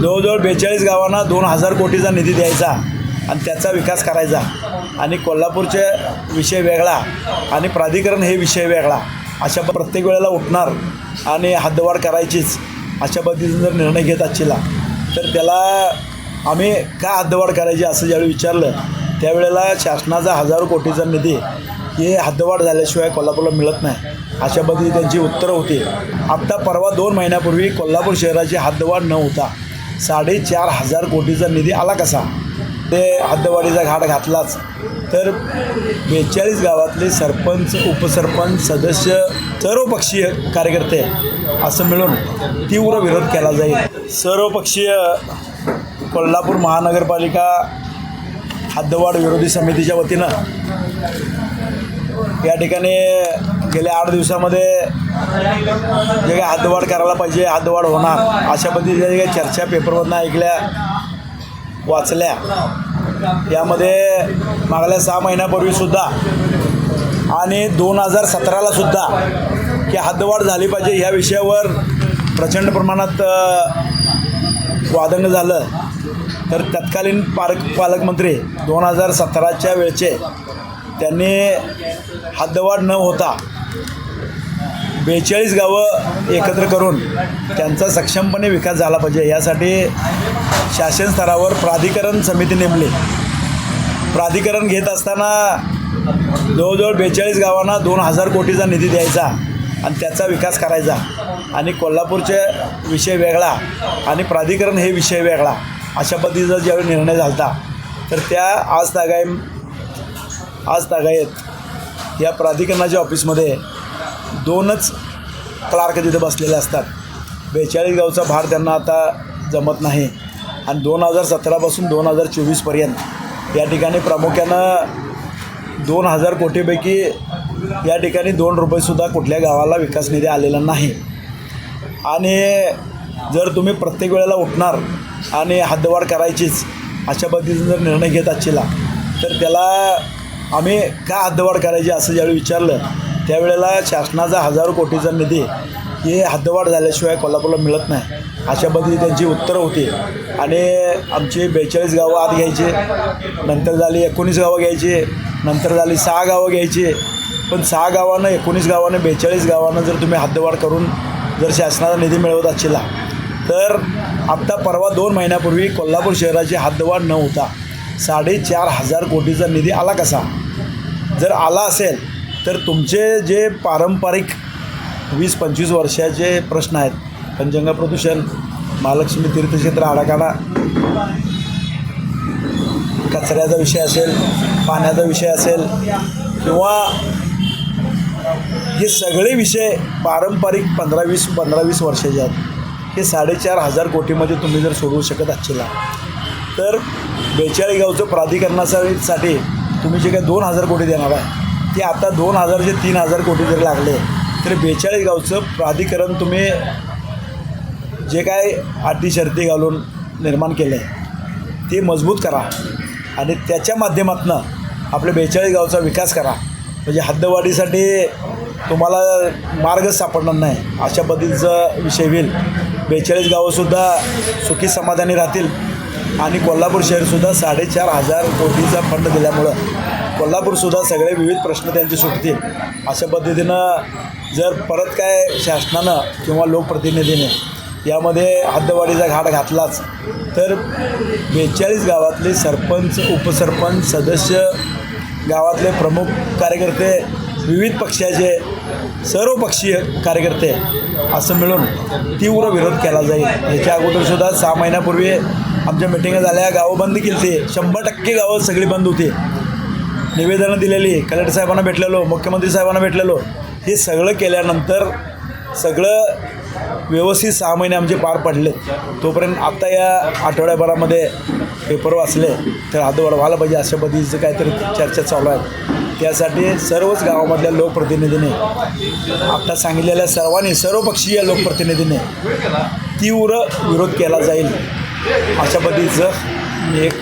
जवळजवळ बेचाळीस गावांना दोन हजार कोटीचा निधी द्यायचा आणि त्याचा विकास करायचा. आणि कोल्हापूरचे विषय वेगळा आणि प्राधिकरण हे विषय वेगळा. अशा प्रत्येक वेळेला उठणार आणि हद्दवाढ करायचीच अशा पद्धतीने जर निर्णय घेत असला तर त्याला आम्ही का हद्दवाढ करायची असं ज्यावेळी विचारलं त्यावेळेला शासनाचा हजारो कोटीचा निधी हे हद्दवाढ झाल्याशिवाय कोल्हापूरला मिळत नाही. अशा पद्धतीने त्यांची उत्तरं होती. आत्ता परवा दोन महिन्यापूर्वी कोल्हापूर शहराची हद्दवाढ न होता साडेचार हजार कोटीचा निधी आला कसा? ते हद्दवाडीचा घाट घातलाच. तर बेचाळीस गावातले सरपंच उपसरपंच सदस्य सर्वपक्षीय कार्यकर्ते असं मिळून तीव्र विरोध केला जाईल. सर्वपक्षीय कोल्हापूर महानगरपालिका हद्दवाड विरोधी समितीच्या वतीनं या ठिकाणी गेल्या आठ दिवसामध्ये जे काही हातवाढ करायला पाहिजे हातवाढ होणार अशा पद्धतीच्या जे काही चर्चा पेपरवरनं ऐकल्या वाचल्या यामध्ये मागल्या सहा महिन्यापूर्वीसुद्धा आणि दोन हजार सतरालासुद्धा की हद्दवाढ झाली पाहिजे ह्या विषयावर प्रचंड प्रमाणात वादंग झालं. तर तत्कालीन पालक पालकमंत्री दोन हजार सतराच्या वेळचे त्यांनी हद्दवाढ न होता बेचाळीस गावं एकत्र करून त्यांचा सक्षमपणे विकास झाला पाहिजे. यासाठी शासन स्तरावर प्राधिकरण समिती नेमली. प्राधिकरण घेत असताना जवळजवळ बेचाळीस गावांना दोन हजार कोटीचा निधी द्यायचा आणि त्याचा विकास करायचा. आणि कोल्हापूरचे विषय वेगळा आणि प्राधिकरण हे विषय वेगळा अशा पद्धतीचा ज्यावेळी निर्णय झाला होता तर त्या आज तागाय आज तागायत या प्राधिकरणाच्या ऑफिसमध्ये दोनच क्लार्क तिथे बसलेले असतात. बेचाळीस गावचा भार त्यांना आता जमत नाही. आणि दोन हजार सतरापासून दोन हजार चोवीसपर्यंत या ठिकाणी प्रामुख्यानं दोन हजार कोटीपैकी या ठिकाणी दोन रुपयेसुद्धा कुठल्या गावाला विकास निधी आलेला नाही. आणि जर तुम्ही प्रत्येक वेळेला उठणार आणि हद्दवाढ करायचीच अशा पद्धतीने जर निर्णय घेत असला तर त्याला आम्ही का हद्दवाढ करायची असं ज्यावेळी विचारलं त्यावेळेला शासनाचा हजारो कोटीचा निधी हे हद्दवाढ झाल्याशिवाय कोल्हापूरला मिळत नाही. अशा पद्धती त्यांची उत्तरं होती. आणि आमची बेचाळीस गावं आत घ्यायची नंतर झाली एकोणीस गावं घ्यायची नंतर झाली सहा गावं घ्यायची. पण सहा गावानं एकोणीस गावानं बेचाळीस गावानं जर तुम्ही हद्दवाढ करून जर शासनाचा निधी मिळवत असला तर आत्ता परवा दोन महिन्यापूर्वी कोल्हापूर शहराची हद्दवाढ न होता साडेचार हजार कोटीचा निधी आला कसा? जर आला असेल तर तुमचे जे पारंपरिक वीस पंचवीस वर्षाचे प्रश्न आहेत पंचंगा प्रदूषण महालक्ष्मी तीर्थक्षेत्र आडाकाडा कचऱ्याचा विषय असेल पाण्याचा विषय असेल किंवा हे सगळे विषय पारंपरिक पंधरा वीस पंधरा वीस वर्षाचे आहेत हे साडेचार हजार कोटीमध्ये तुम्ही जर सोडवू शकत असला तर बेचाळीगावचं प्राधिकरणासाठी तुम्ही जे काही दोन हजार कोटी देणार आहे ते आता दोन हजारचे तीन हजार कोटी जरी लागले तर बेचाळीस गावचं प्राधिकरण तुम्ही जे काय अटी शर्ती घालून निर्माण केलं आहे ते मजबूत करा. आणि त्याच्या माध्यमातून आपल्या बेचाळीस गावचा विकास करा. म्हणजे हद्दवाढीसाठी तुम्हाला मार्गच सापडणार नाही. अशा पद्धतीचा विषय होईल. बेचाळीस गावंसुद्धा सुखी समाधानी राहतील. आणि कोल्हापूर शहरसुद्धा साडेचार हजार कोटीचा फंड दिल्यामुळं कोल्हापूरसुद्धा सगळे विविध प्रश्न त्यांचे सुटतील. अशा पद्धतीनं जर परत काय शासनानं किंवा लोकप्रतिनिधीने यामध्ये हद्दवाढीचा घाट घातलाच तर बेचाळीस गावातले सरपंच उपसरपंच सदस्य गावातले प्रमुख कार्यकर्ते विविध पक्षाचे सर्व पक्षीय कार्यकर्ते असं मिळून तीव्र विरोध केला जाईल. याच्या अगोदरसुद्धा सहा महिन्यापूर्वी आमच्या मिटिंगा झाल्या गावं बंद केली ते शंभर टक्के गावं सगळी बंद होती. निवेदनं दिलेली कलेक्टर साहेबांना भेटलेलो मुख्यमंत्री साहेबांना भेटलेलो हे सगळं केल्यानंतर सगळं व्यवस्थित सहा महिने आमचे पार पडले. तोपर्यंत आत्ता या आठवड्याभरामध्ये पेपर वाचले तर हातवाढ व्हायला पाहिजे अशा पद्धतीचं काहीतरी चर्चा चालू आहे. त्यासाठी सर्वच गावामधल्या लोकप्रतिनिधीने आत्ता सांगितलेल्या सर्वांनी सर्वपक्षीय लोकप्रतिनिधीने तीव्र विरोध केला जाईल अशा पद्धतीचं एक